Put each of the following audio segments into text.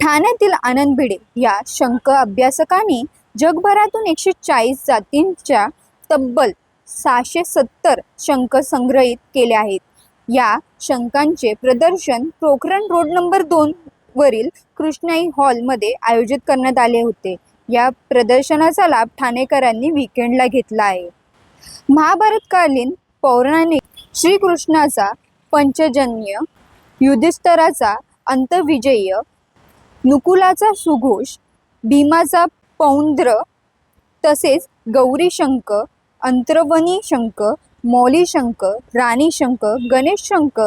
ठाण्यातील आनंद भिडे या शंख अभ्यासकांनी जगभरातून एकशे चाळीस जातींच्या तब्बल सहाशे सत्तर शंख संग्रहित केले आहेत. या शंखांचे प्रदर्शन पोखरण रोड नंबर दोन वरील कृष्णाई हॉलमध्ये आयोजित करण्यात आले होते. या प्रदर्शनाचा लाभ ठाणेकरांनी विकेंडला घेतला आहे. महाभारतकालीन पौराणिक श्रीकृष्णाचा पंचजन्य युधिष्ठराचा अंतविजय नुकुलाचा सुघोष भीमाचा पौंद्र तसेच गौरी शंख अंतरवनी शंख मौली शंख राणी गणेश शंख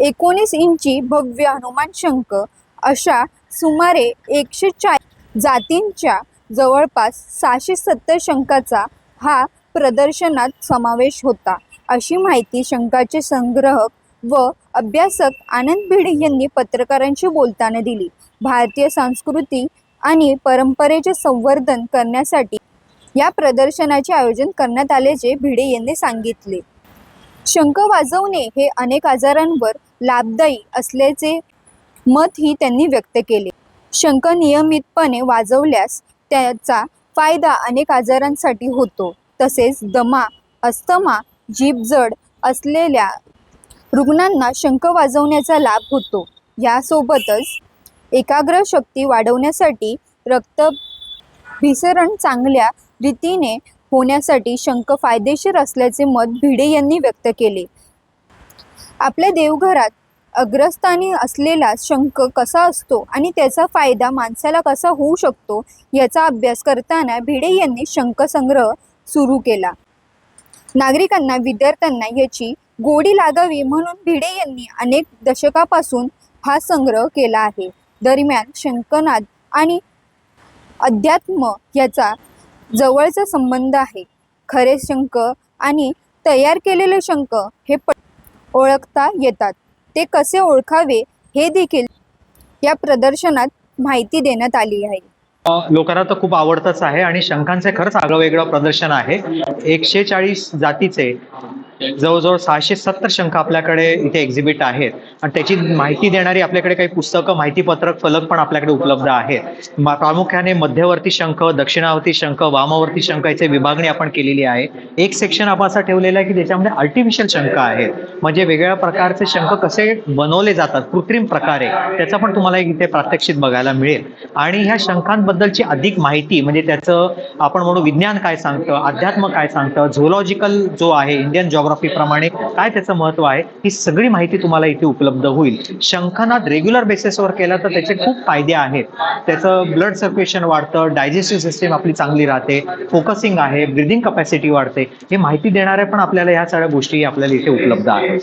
एकोणीस इंची भव्य हनुमान शंख अशा सुमारे एकशे चाळीस जातींच्या जवळपास सहाशे सत्तर शंकाचा हा प्रदर्शनात समावेश होता. अशी माहिती शंकाचे संग्रहक व अभ्यासक आनंद भिडे यांनी पत्रकारांशी बोलताना दिली. भारतीय संस्कृती आणि परंपरेचे संवर्धन करण्यासाठी या प्रदर्शनाचे आयोजन करण्यात आल्याचे भिडे यांनी सांगितले. शंख वाजवणे हे अनेक आजारांवर लाभदायी असल्याचे मतही त्यांनी व्यक्त केले. शंख नियमितपणे वाजवल्यास त्याचा फायदा अनेक आजारांसाठी होतो तसेच दमा अस्थमा जीभ जड असलेल्या रुग्णांना शंख वाजवण्याचा लाभ होतो. यासोबतच एकाग्र शक्ती वाढवण्यासाठी रक्त भिसरण चांगल्या रीतीने होण्यासाठी शंख फायदेशीर असल्याचे मत भिडे यांनी व्यक्त केले. आपल्या देवघरात अग्रस्थानी असलेला शंख कसा असतो आणि त्याचा फायदा माणसाला कसा होऊ शकतो याचा अभ्यास करताना भिडे यांनी शंख संग्रह सुरू केला. नागरिकांना विद्यार्थ्यांना याची गोडी लागावी म्हणून भिडे यांनी अनेक दशकापासून हा संग्रह केला आहे. दरम्यान शंखनाद आणि अध्यात्म याचा जवळचा संबंध आहे. खरे शंख आणि तयार केलेले शंख हे प ओळखता येतात. ते कसे ओळखावे हे देखील या प्रदर्शनात माहिती देण्यात आली आहे. लोकांना तर खूप आवडतच आहे आणि शंखांचे खरंच आगळं वेगळं प्रदर्शन आहे. एकशे चाळीस जातीचे जवळजवळ सहाशे सत्तर शंख आपल्याकडे इथे एक्झिबिट आहेत. आणि त्याची माहिती देणारी आपल्याकडे काही पुस्तकं माहितीपत्रक फलक पण आपल्याकडे उपलब्ध आहेत. प्रामुख्याने मध्यवर्ती शंख दक्षिणावर्ती शंख वामावर्ती शंख याची विभागणी आपण केलेली आहे. एक सेक्शन आपण असा ठेवलेला आहे की ज्याच्यामध्ये आर्टिफिशियल शंख आहेत. म्हणजे वेगवेगळ्या प्रकारचे शंख कसे बनवले जातात कृत्रिम प्रकारे त्याचा पण तुम्हाला एक इथे प्रात्यक्षिक बघायला मिळेल. आणि ह्या शंखांबद्दलची अधिक माहिती म्हणजे त्याचं आपण म्हणू विज्ञान काय सांगतं अध्यात्म काय सांगतं झोलॉजिकल जो आहे इंडियन जॉग प्रमाणे काय त्याचं महत्त्व आहे ही सगळी माहिती तुम्हाला इथे उपलब्ध होईल. शंखनाद रेग्युलर बेसिसवर केला तर त्याचे खूप फायदे आहेत. त्याचं ब्लड सर्क्युलेशन वाढतं डायजेस्टिव्ह सिस्टीम आपली चांगली राहते फोकसिंग आहे ब्रिदिंग कपॅसिटी वाढते. हे माहिती देणाऱ्या पण आपल्याला ह्या सगळ्या गोष्टी आपल्याला इथे उपलब्ध आहेत.